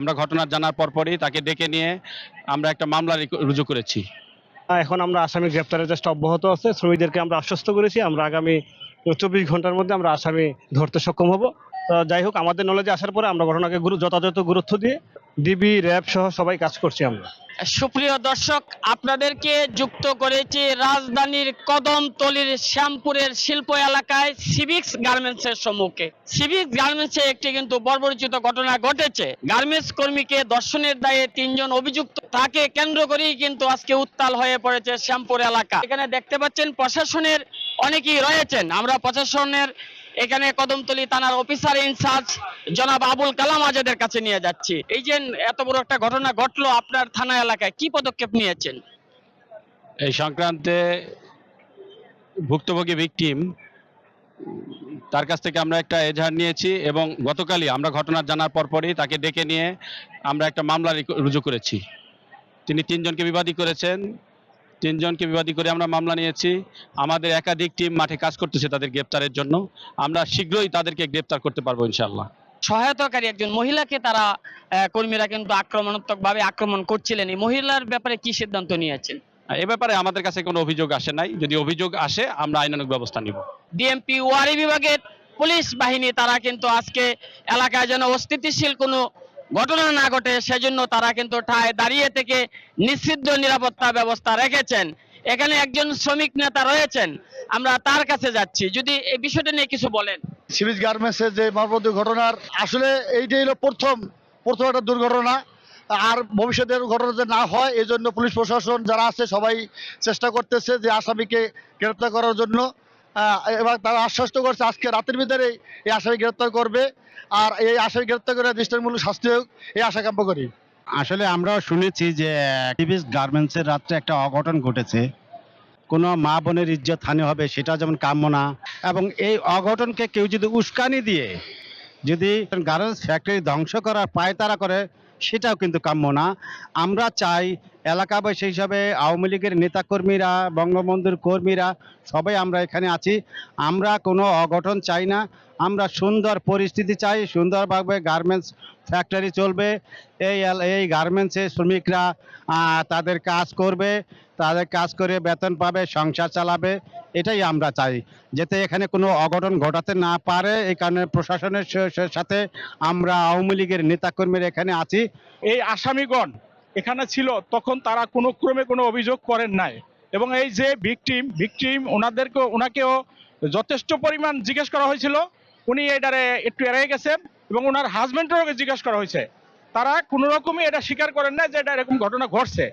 আমরা ঘটনা জানার পরপরই তাকে ডেকে নিয়ে আমরা একটা মামলা রুজু করেছি। এখন আমরা আসামি গ্রেপ্তারের চেষ্টা অব্যাহত আছে। শ্রমিকদেরকে আমরা আশ্বস্ত করেছি। আমরা আগামী চব্বিশ ঘণ্টার মধ্যে আমরা আসামি ধরতে সক্ষম হব। যাই হোক, আমাদের নলেজে আসার পরে আমরা ঘটনাকে যথাযথ গুরুত্ব দিয়ে ডিবি, র্যাব সহ সবাই কাজ করছি আমরা। সুপ্রিয় দর্শক, আপনাদেরকে যুক্ত করেছি রাজধানীর কদমতলির শ্যামপুরের শিল্প এলাকায় সিভিক্স গার্মেন্টসের সম্মুখে। সিভিক্স গার্মেন্টসে একটি কিন্তু বর্বরচিত ঘটনা ঘটেছে। গার্মেন্টস কর্মীকে দর্শনের দায়ে তিনজন অভিযুক্ত তাকে কেন্দ্র করেই কিন্তু আজকে উত্তাল হয়ে পড়েছে শ্যামপুর এলাকা। এখানে দেখতে পাচ্ছেন, প্রশাসনের অনেকেই রয়েছেন। আমরা প্রশাসনের এখানে কদমতলী থানার অফিসার ইনচার্জ জনাব আবুল কালাম আজাদের কাছে নিয়ে যাচ্ছি। এই যে এত বড় একটা ঘটনা ঘটলো আপনার থানা এলাকায়, কি পদক্ষেপ নিয়েছেন? এই সংক্রান্তে ভুক্তভোগী ভিকটিম তার কাছ থেকে আমরা একটা এজাহার নিয়েছি এবং গতকালই আমরা ঘটনা জানার পরপরই তাকে ডেকে নিয়ে আমরা একটা মামলা রুজু করেছি। তিনি তিনজনকে বিবাদী করেছেন। তিনজনকে বিবাদী করে আমরা মামলা নিয়েছি। আমাদের একাধিক টিম মাঠে কাজ করতেছে তাদের গ্রেপ্তারের জন্য। আমরা শীঘ্রই তাদেরকে গ্রেপ্তার করতে পারব ইনশাল্লাহ সহায়তাকারী একজন মহিলাকে তারা কর্মীরা কিন্তু আক্রমণাত্মক ভাবে আক্রমণ করছিলেন। এই মহিলার ব্যাপারে কি সিদ্ধান্ত নিয়েছেন? এ ব্যাপারে আমাদের কাছে কোনো অভিযোগ আসে নাই। যদি অভিযোগ আসে আমরা আইনানুগ ব্যবস্থা নিব। ডিএমপি ওয়ারি বিভাগের পুলিশ বাহিনী তারা কিন্তু আজকে এলাকায় যেন অস্থিতিশীল কোনো ঘটনা না ঘটে, সেজন্য তারা কিন্তু ঠায় দাঁড়িয়ে থেকে নিষিদ্ধ নিরাপত্তা ব্যবস্থা রেখেছেন। এখানে একজন শ্রমিক নেতা রয়েছেন, আমরা তার কাছে যাচ্ছি। যদি এই বিষয়টা নিয়ে কিছু বলেন। সিভিজ গার্মেন্টসের যে মর্মান্তিক ঘটনার, আসলে এইটাই হলো প্রথম প্রথম একটা দুর্ঘটনা। আর ভবিষ্যতের ঘটনা যে না হয় এই জন্য পুলিশ প্রশাসন যারা আছে, সবাই চেষ্টা করতেছে যে আসামিকে গ্রেপ্তার করার জন্য। এবং তারা আশ্বস্ত করছে আজকে রাতের ভিতরে এই আসামি গ্রেপ্তার করবে। আর এই আসামি গ্রেপ্তার করে দৃষ্টিমূলক শাস্তি হোক, এই আশা কাম্য করি। আসলে আমরাও শুনেছি যে, টিভিস গার্মেন্টসের রাত্রে একটা অঘটন ঘটেছে। কোনো মা বোনের ইজ্জত হানি হবে, সেটা যেমন কাম্য না। এবং এই অঘটনকে কেউ যদি উস্কানি দিয়ে, যদি গার্মেন্টস ফ্যাক্টরি ধ্বংস করার পায়তারা করে সেটাও কিন্তু কাম্য না। আমরা চাই এলাকাবাসী হিসাবে, আওয়ামী লীগের নেতাকর্মীরা, বঙ্গবন্ধুর কর্মীরা, সবাই আমরা এখানে আছি। আমরা কোনো অঘটন চাই না। আমরা সুন্দর পরিস্থিতি চাই, সুন্দরভাবে গার্মেন্টস ফ্যাক্টরি চলবে। এই এই গার্মেন্টসে শ্রমিকরা তাদের কাজ করবে, তাদের কাজ করে বেতন পাবে, সংসার চালাবে। এটাই আমরা চাই, যাতে এখানে কোনো অঘটন ঘটাতে না পারে। এই কারণে প্রশাসনের সাথে আমরা আওয়ামী লীগের নেতাকর্মীরা এখানে আছি। এই আসামিগণ এখানে ছিল, তখন তারা কোনো ক্রমে কোনো অভিযোগ করেন নাই। এবং এই যে ভিকটিম ভিকটিম ওনাদেরকে ওনাকেও যথেষ্ট পরিমাণ জিজ্ঞেস করা হয়েছিল। উনি এটারে একটু এড়িয়ে গেছেন এবং ওনার হাজবেন্ডেরও জিজ্ঞেস করা হয়েছে। তারা কোনো রকমই এটা স্বীকার করেন না যে এটা এরকম ঘটনা ঘটছে।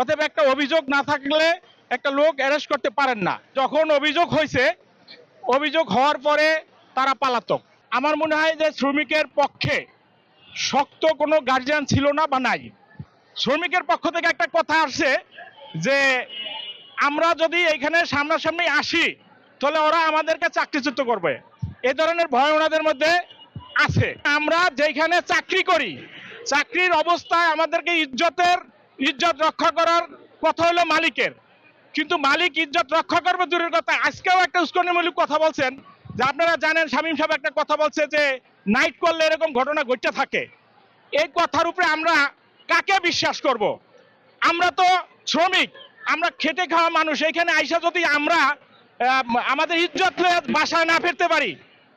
অতএব একটা অভিযোগ না থাকলে একটা লোক অ্যারেস্ট করতে পারেন না। যখন অভিযোগ হয়েছে, অভিযোগ হওয়ার পরে তারা পালাতক। আমার মনে হয় যে শ্রমিকের পক্ষে শক্ত কোনো গার্জিয়ান ছিল না বা নাই। শ্রমিকের পক্ষ থেকে একটা কথা আসছে যে, আমরা যদি এখানে সামনাসামনি আসি, তাহলে ওরা আমাদেরকে চাকরিচ্যুত করবে। এ ধরনের ভয় ওনাদের মধ্যে আছে। আমরা যেখানে চাকরি করি, চাকরির অবস্থায় আমাদেরকে ইজ্জতের, ইজ্জত রক্ষা করার কথা হলো মালিকের। কিন্তু মালিক ইজ্জত রক্ষা করবে দূরের কথা। আজকেও একটা উস্কনিমূলক কথা বলছেন, যে আপনারা জানেন শামীম সাহেব একটা কথা বলছে যে, নাইট করলে এরকম ঘটনা ঘটতে থাকে। এই কথার উপরে আমরা কাকে বিশ্বাস করব? আমরা তো শ্রমিক, আমরা খেটে খাওয়া মানুষ, এখানে আইসা যদি আমরা আমাদের ইজ্জত বাসায় না ফিরতে পারি,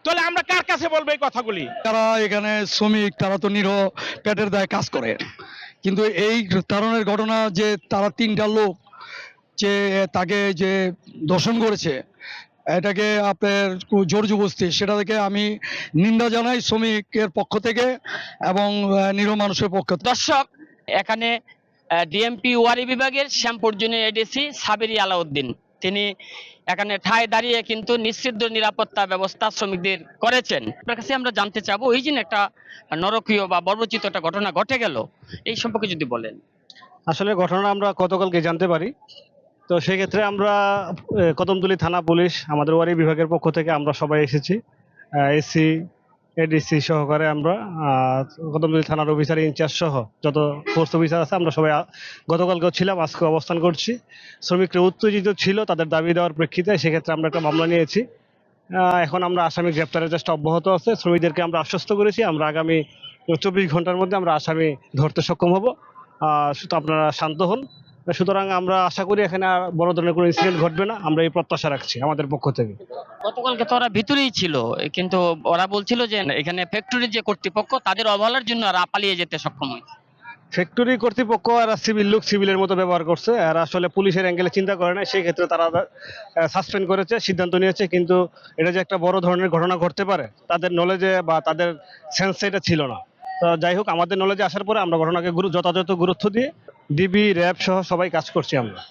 তাহলে আমরা কার কাছে বলব এই কথাগুলি? তারা এখানে শ্রমিক, তারা তো নিরহ, পেটের দায় কাজ করে। কিন্তু এই তারণের ঘটনা যে তারা তিনটা লোক যে তাকে যে দর্শন করেছে এটাকে আপনার খুব জোর জবস্তি সেটা থেকে আমি নিন্দা জানাই শ্রমিকের পক্ষ থেকে এবং নিরহ মানুষের পক্ষ দর্শক এখানে ডিএমপি ওয়ারি বিভাগের শ্যামপুর জুনিয়র এডিসি সাবেরি আলাউদ্দিন। তিনি এখানে ঠায় দাঁড়িয়ে কিন্তু নিশ্চিদ্ধ নিরাপত্তা ব্যবস্থা শ্রমিকদের করেছেন। আপনার কাছে আমরা জানতে চাবো এই যে একটা নরকীয় বা বর্বচিত একটা ঘটনা ঘটে গেল এই সম্পর্কে যদি বলেন। আসলে ঘটনা আমরা গতকালকে জানতে পারি। তো সেক্ষেত্রে আমরা কদমতলী থানা পুলিশ, আমাদের ওয়ারি বিভাগের পক্ষ থেকে আমরা সবাই এসেছি। এসি, এডিসি সহকারে আমরা কদমতলী থানার অফিসার ইনচার্জ সহ যত পোস্ট অফিসার আছে আমরা সবাই গতকালকেও ছিলাম আজকে অবস্থান করছি। শ্রমিকরা উত্তেজিত ছিল, তাদের দাবি দেওয়ার প্রেক্ষিতে সেক্ষেত্রে আমরা একটা মামলা নিয়েছি। এখন আমরা আসামি গ্রেপ্তারের চেষ্টা অব্যাহত আছে, শ্রমিকদেরকে আমরা আশ্বস্ত করেছি, আমরা আগামী চব্বিশ ঘণ্টার মধ্যে আমরা আসামি ধরতে সক্ষম হব। শুধু আপনারা শান্ত হন। সুতরাং আমরা আশা করি এখানে আর বড় ধরনের কোনো ইনসিডেন্ট ঘটবে না। আমরা এই প্রত্যাশা রাখছি আমাদের পক্ষ থেকে। গতকালকে তো ওরা ভিতরেই ছিল কিন্তু ওরা বলছিল যে এখানে ফ্যাক্টরির যে কর্তৃপক্ষ তাদের অবহেলার জন্য ওরা পালিয়ে যেতে সক্ষম হয়েছে ফ্যাক্টরি কর্তৃপক্ষ এরা সিভিল লোক সিভিলের মতো ব্যবহার করছে। আর আসলে পুলিশের অ্যাঙ্গেলে চিন্তা করে না সেই ক্ষেত্রে তারা সাসপেন্ড করেছে সিদ্ধান্ত নিয়েছে কিন্তু এটা যে একটা বড় ধরনের ঘটনা ঘটতে পারে তাদের নলেজে বা তাদের সেন্সে এটা ছিল না। তো যাই হোক আমাদের নলেজে আসার পরে আমরা ঘটনাকে যথাযথ গুরুত্ব দিয়ে ডিবি র্যাব সহ সবাই কাজ করছি আমরা।